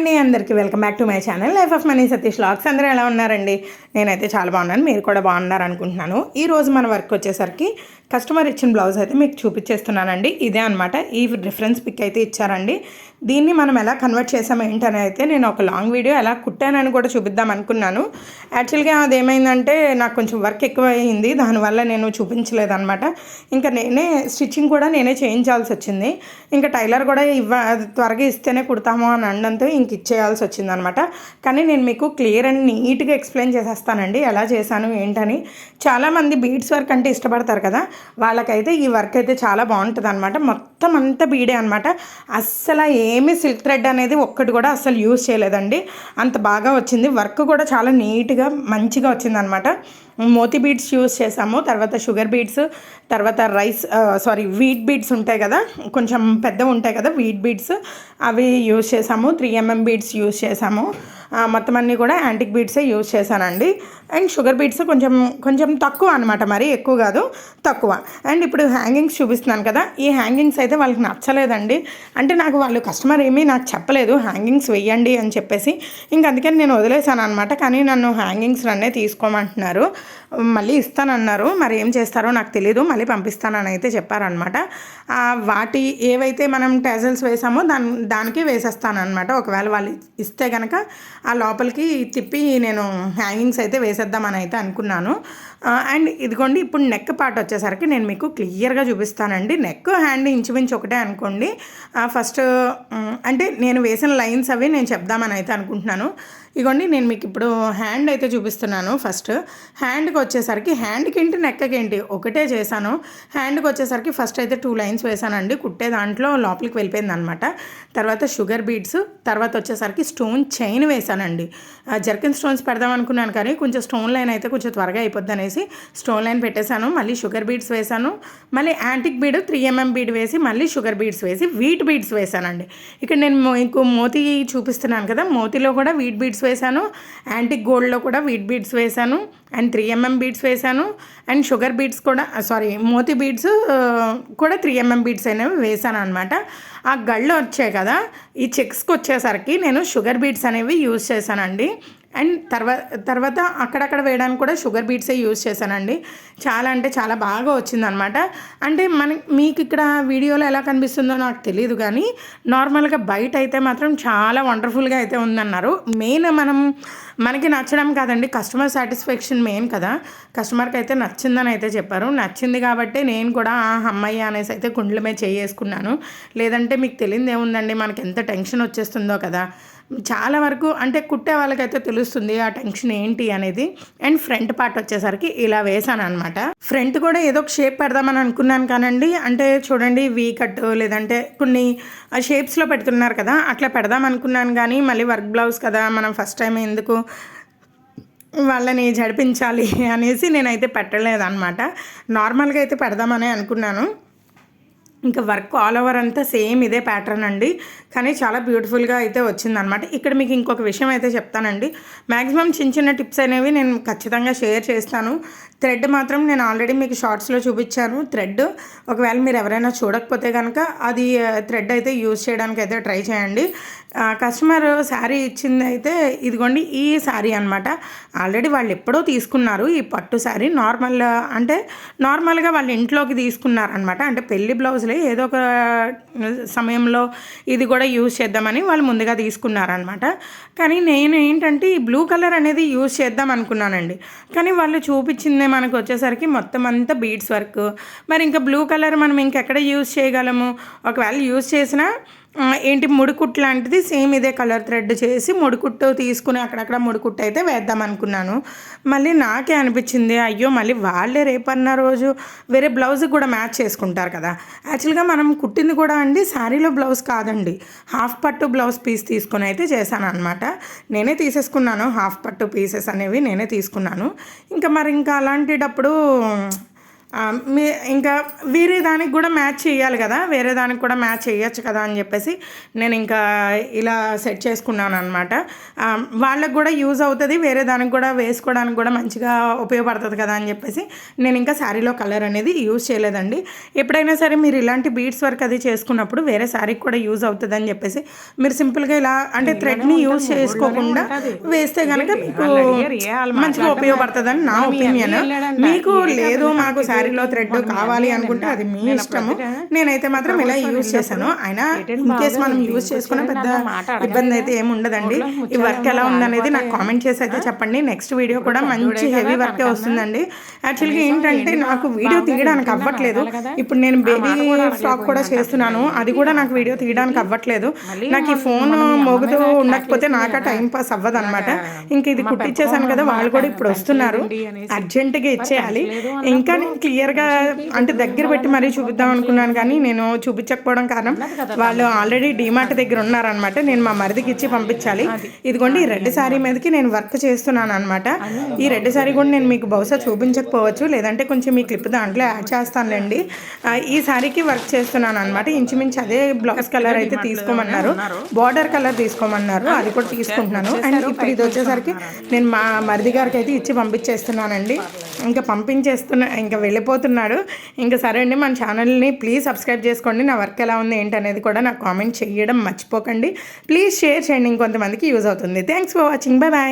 అండి అందరికీ welcome back to my channel life of money Satish lakhs అందరూ ఎలా ఉన్నారండి? నేనైతే చాలా బాగున్నాను మీరు కూడా బాగున్నారు అనుకుంటున్నాను ఈ రోజు మన వర్క్ వచ్చేసరికి కస్టమర్ ఇచ్చిన బ్లౌజ్ అయితే మీకు చూపించేస్తున్నానండి ఇదే అనమాట ఈ రిఫరెన్స్ పిక్ అయితే ఇచ్చారండి. దీన్ని మనం ఎలా కన్వర్ట్ చేసాము ఏంటని అయితే నేను ఒక లాంగ్ వీడియో ఎలా కుట్టానని కూడా చూపిద్దాం అనుకున్నాను. యాక్చువల్గా అదేమైందంటే నాకు కొంచెం వర్క్ ఎక్కువ అయింది దానివల్ల నేను చూపించలేదనమాట ఇంకా నేనే స్టిచ్చింగ్ కూడా నేనే చేయించాల్సి వచ్చింది. ఇంకా టైలర్ కూడా ఇవ్వ త్వరగా ఇస్తేనే కుడతాము అని అనడంతో ఇంక ఇచ్చేయాల్సి వచ్చింది అనమాట కానీ నేను మీకు క్లియర్ అండ్ నీట్గా ఎక్స్ప్లెయిన్ చేసేస్తానండి. ఎలా చేశాను ఏంటని. చాలామంది బీడ్స్ వర్క్ అంటే ఇష్టపడతారు కదా. వాళ్ళకైతే ఈ వర్క్ అయితే చాలా బాగుంటుంది అనమాట మొత్తం అంతా బీడే అనమాట. అస్సలు ఏమీ సిల్క్ థ్రెడ్ అనేది ఒక్కటి కూడా అస్సలు యూజ్ చేయలేదండి. అంత బాగా వచ్చింది. వర్క్ కూడా చాలా నీట్గా మంచిగా వచ్చిందనమాట. మోతి బీడ్స్ యూస్ చేసాము తర్వాత షుగర్ బీడ్స్ తర్వాత రైస్ సారీ వీట్ బీడ్స్ ఉంటాయి కదా కొంచెం పెద్ద ఉంటాయి కదా వీట్ బీడ్స్ అవి యూస్ చేసాము త్రీ ఎంఎం బీడ్స్ యూస్ చేసాము. మొత్తం అన్నీ కూడా యాంటిక్ బీడ్సే యూజ్ చేశానండి. అండ్ షుగర్ బీడ్స్ కొంచెం కొంచెం తక్కువ అనమాట మరి ఎక్కువ కాదు తక్కువ. అండ్ ఇప్పుడు హ్యాంగింగ్స్ చూపిస్తున్నాను కదా ఈ హ్యాంగింగ్స్ అయితే వాళ్ళకి నచ్చలేదండి. అంటే నాకు వాళ్ళు కస్టమర్ ఏమీ నాకు చెప్పలేదు హ్యాంగింగ్స్ వెయ్యండి అని చెప్పేసి. ఇంక అందుకని నేను వదిలేశాను అనమాట కానీ నన్ను హ్యాంగింగ్స్ నన్నే తీసుకోమంటున్నారు. మళ్ళీ ఇస్తానన్నారు మరి ఏం చేస్తారో నాకు తెలియదు మళ్ళీ పంపిస్తానని అయితే చెప్పారనమాట వాటి ఏవైతే మనం టెజల్స్ వేసామో దాని దానికి వేసేస్తానమాట ఒకవేళ వాళ్ళు ఇస్తే కనుక ఆ లోపలికి తిప్పి నేను హ్యాంగింగ్స్ అయితే వేసేద్దామని అయితే అనుకున్నాను. అండ్ ఇదిగోండి ఇప్పుడు నెక్ పార్ట్ వచ్చేసరికి నేను మీకు క్లియర్గా చూపిస్తానండి. నెక్ హ్యాండ్ ఇంచుమించు ఒకటే అనుకోండి. ఫస్ట్ అంటే నేను వేసిన లైన్స్ అవి నేను చెప్దామని అయితే అనుకుంటున్నాను. ఇగోండి నేను మీకు ఇప్పుడు హ్యాండ్ అయితే చూపిస్తున్నాను. ఫస్ట్ హ్యాండ్కి వచ్చేసరికి హ్యాండ్కి ఏంటి నెక్కకి ఏంటి? ఒకటే చేశాను. హ్యాండ్కి వచ్చేసరికి ఫస్ట్ అయితే టూ లైన్స్ వేసానండి కుట్టే దాంట్లో లోపలికి వెళ్ళిపోయింది అనమాట తర్వాత షుగర్ బీడ్స్ తర్వాత వచ్చేసరికి స్టోన్ చైన్ వేసానండి జర్కిన్ స్టోన్స్ పెడదాం అనుకున్నాను కానీ కొంచెం స్టోన్ లైన్ అయితే కొంచెం త్వరగా అయిపోద్ది అనేసి స్టోన్ లైన్ పెట్టేశాను. మళ్ళీ షుగర్ బీడ్స్ వేసాను మళ్ళీ antique bead three MM bead వేసి మళ్ళీ షుగర్ బీడ్స్ వేసి వీట్ బీడ్స్ వేసానండి ఇక్కడ నేను ఇంకో మోతీ చూపిస్తున్నాను కదా మోతీలో కూడా వీట్ బీడ్స్ వేశాను యాంటిక్ గోల్డ్లో కూడా వీట్ బీడ్స్ వేశాను అండ్ త్రీ ఎంఎం బీడ్స్ వేశాను అండ్ షుగర్ బీడ్స్ కూడా సారీ మోతీ బీడ్స్ కూడా త్రీ ఎంఎం బీడ్స్ అనేవి వేసాను అనమాట ఆ గళ్ళు వచ్చాయి కదా ఈ చెక్స్కి వచ్చేసరికి నేను షుగర్ బీడ్స్ అనేవి యూజ్ చేశానండి. అండ్ తర్వాత తర్వాత అక్కడక్కడ వేయడానికి కూడా షుగర్ బీట్సే యూజ్ చేశానండి. చాలా అంటే చాలా బాగా వచ్చిందనమాట. అంటే మన మీకు ఇక్కడ వీడియోలో ఎలా కనిపిస్తుందో నాకు తెలియదు కానీ నార్మల్గా బయట అయితే మాత్రం చాలా వండర్ఫుల్గా అయితే ఉందన్నారు. మెయిన్ మనం మనకి నచ్చడం కాదండి కస్టమర్ సాటిస్ఫాక్షన్ మెయిన్ కదా. కస్టమర్కి అయితే నచ్చిందని అయితే చెప్పారు. నచ్చింది కాబట్టి నేను కూడా "ఆ, అమ్మయ్య అనేసి అయితే గుండెల మీద చేసుకున్నాను లేదంటే మీకు తెలియదు ఏముందండి మనకి ఎంత టెన్షన్ వచ్చేస్తుందో కదా. చాలా వరకు అంటే కుట్టే వాళ్ళకైతే తెలుస్తుంది ఆ టెన్షన్ ఏంటి అనేది. అండ్ ఫ్రంట్ పార్ట్ వచ్చేసరికి ఇలా వేసాను అనమాట ఫ్రంట్ కూడా ఏదో ఒక షేప్ పెడదామని అనుకున్నాను కానండి. అంటే చూడండి వీ కట్ లేదంటే కొన్ని షేప్స్లో పెడుతున్నారు కదా అట్లా పెడదాం అనుకున్నాను కానీ మళ్ళీ వర్క్ బ్లౌజ్ కదా మనం ఫస్ట్ టైం ఎందుకు వాళ్ళని జడిపించాలి అనేసి నేనైతే పెట్టలేదన్నమాట. నార్మల్గా అయితే పెడదామని అనుకున్నాను. ఇంకా వర్క్ ఆల్ ఓవర్ అంతా సేమ్ ఇదే ప్యాటర్న్ అండి. కానీ చాలా బ్యూటిఫుల్గా అయితే వచ్చిందనమాట ఇక్కడ మీకు ఇంకొక విషయం అయితే చెప్తానండి. మ్యాక్సిమం చిన్న చిన్న టిప్స్ అనేవి నేను ఖచ్చితంగా షేర్ చేస్తాను. థ్రెడ్ మాత్రం నేను ఆల్రెడీ మీకు షార్ట్స్లో చూపించాను. థ్రెడ్ ఒకవేళ మీరు ఎవరైనా చూడకపోతే కనుక అది థ్రెడ్ అయితే యూజ్ చేయడానికి అయితే ట్రై చేయండి. కస్టమర్ శారీ ఇచ్చింది అయితే ఇదిగోండి ఈ శారీ అనమాట ఆల్రెడీ వాళ్ళు ఎప్పుడో తీసుకున్నారు ఈ పట్టు శారీ. నార్మల్ అంటే నార్మల్గా వాళ్ళ ఇంట్లోకి తీసుకున్నారనమాట అంటే పెళ్ళి బ్లౌజ్లే ఏదో ఒక సమయంలో ఇది కూడా యూజ్ చేద్దామని వాళ్ళు ముందుగా తీసుకున్నారనమాట కానీ నేను ఏంటంటే ఈ బ్లూ కలర్ అనేది యూజ్ చేద్దాం అనుకున్నానండి. కానీ వాళ్ళు చూపించింది మనకు వచ్చేసరికి మొత్తం అంతా బీడ్స్ వర్క్ మరి ఇంకా బ్లూ కలర్ మనం ఇంకెక్కడ యూజ్ చేయగలము? ఒకవేళ యూజ్ చేసినా ఏంటి ముడికుట్టు లాంటిది సేమ్ ఇదే కలర్ థ్రెడ్ చేసి ముడికుట్టు తీసుకుని అక్కడక్కడ ముడికుట్టు అయితే వేద్దాం అనుకున్నాను. మళ్ళీ నాకే అనిపించింది అయ్యో మళ్ళీ వాళ్ళే రేపన్న రోజు వేరే బ్లౌజ్ కూడా మ్యాచ్ చేసుకుంటారు కదా. యాక్చువల్గా మనం కుట్టింది కూడా అండి శారీలో బ్లౌజ్ కాదండి. హాఫ్ పట్టు బ్లౌజ్ పీస్ తీసుకుని అయితే చేశాను అనమాట నేనే తీసేసుకున్నాను హాఫ్ పట్టు పీసెస్ అనేవి నేనే తీసుకున్నాను. ఇంకా మరి ఇంకా అలాంటిటప్పుడు మీ ఇంకా వేరే దానికి కూడా మ్యాచ్ చేయాలి కదా వేరే దానికి కూడా మ్యాచ్ చేయొచ్చు కదా అని చెప్పేసి నేను ఇంకా ఇలా సెట్ చేసుకున్నాను అనమాట వాళ్ళకి కూడా యూజ్ అవుతుంది వేరే దానికి కూడా వేసుకోవడానికి కూడా మంచిగా ఉపయోగపడుతుంది కదా అని చెప్పేసి నేను ఇంకా శారీలో కలర్ అనేది యూజ్ చేయలేదండి. ఎప్పుడైనా సరే మీరు ఇలాంటి బీడ్స్ వర్క్ అది చేసుకున్నప్పుడు వేరే శారీకి కూడా యూజ్ అవుతుంది అని చెప్పేసి మీరు సింపుల్గా ఇలా అంటే థ్రెడ్ని యూజ్ చేసుకోకుండా వేస్తే కనుక మీకు మంచిగా ఉపయోగపడుతుందని నా ఒపీనియన్. మీకు లేదు మాకు శారీలో థ్రెడ్ కావాలి అనుకుంటే అది మీ ఇష్టము. నేనైతే మాత్రం ఇలా యూజ్ చేశాను. అయినా ఇన్ కేస్ మనం యూజ్ చేసుకున్న పెద్ద ఇబ్బంది అయితే ఏమి ఉండదండి ఈ వర్క్ ఎలా ఉందనేది నాకు కామెంట్ చేసి అయితే చెప్పండి. నెక్స్ట్ వీడియో కూడా మంచి హెవీ వర్కే వస్తుందండి. యాక్చువల్గా ఏంటంటే నాకు వీడియో తీయడానికి అవ్వట్లేదు. ఇప్పుడు నేను బేబీ ఫ్రాక్ కూడా చేస్తున్నాను. అది కూడా నాకు వీడియో తీయడానికి అవ్వట్లేదు. నాకు ఈ ఫోన్ మోగుతూ ఉండకపోతే నాకు టైం పాస్ అవ్వదు అనమాట ఇంక ఇది కుట్టించేసాను కదా వాళ్ళు కూడా ఇప్పుడు వస్తున్నారు. అర్జెంటుగా ఇచ్చేయాలి. ఇంకా నేను క్లియర్గా అంటే దగ్గర పెట్టి మరీ చూపిద్దాం అనుకున్నాను కానీ నేను చూపించకపోవడం కారణం. వాళ్ళు ఆల్రెడీ డిమార్ట్ దగ్గర ఉన్నారనమాట నేను మా మరిదికి ఇచ్చి పంపించాలి. ఇదిగోండి ఈ రెడ్ శారీ మీదకి నేను వర్క్ చేస్తున్నాను అనమాట ఈ రెడ్ శారీ కూడా నేను మీకు బహుశా చూపించకపోవచ్చు. లేదంటే కొంచెం మీ క్లిప్ దాంట్లో యాడ్ చేస్తానులేండి. ఈ శారీకి వర్క్ చేస్తున్నాను అనమాట ఇంచుమించు అదే బ్లౌజ్ కలర్ అయితే తీసుకోమన్నారు. Border colour తీసుకోమన్నారు. అది కూడా తీసుకుంటున్నాను. అండ్ ఇప్పుడు ఇది వచ్చేసరికి నేను మా మరిది గారికి అయితే ఇచ్చి పంపించేస్తున్నానండి. ఇంకా పంపించేస్తున్నా ఇంకా వెళ్ళిపోతున్నాడు. ఇంకా సరే అండి మన ఛానల్ని ప్లీజ్ సబ్స్క్రైబ్ చేసుకోండి. నా వర్క్ ఎలా ఉంది ఏంటనేది కూడా నాకు కామెంట్ చేయడం మర్చిపోకండి. ప్లీజ్ షేర్ చేయండి ఇంకొంతమందికి యూజ్ అవుతుంది. Thanks for watching. Bye bye.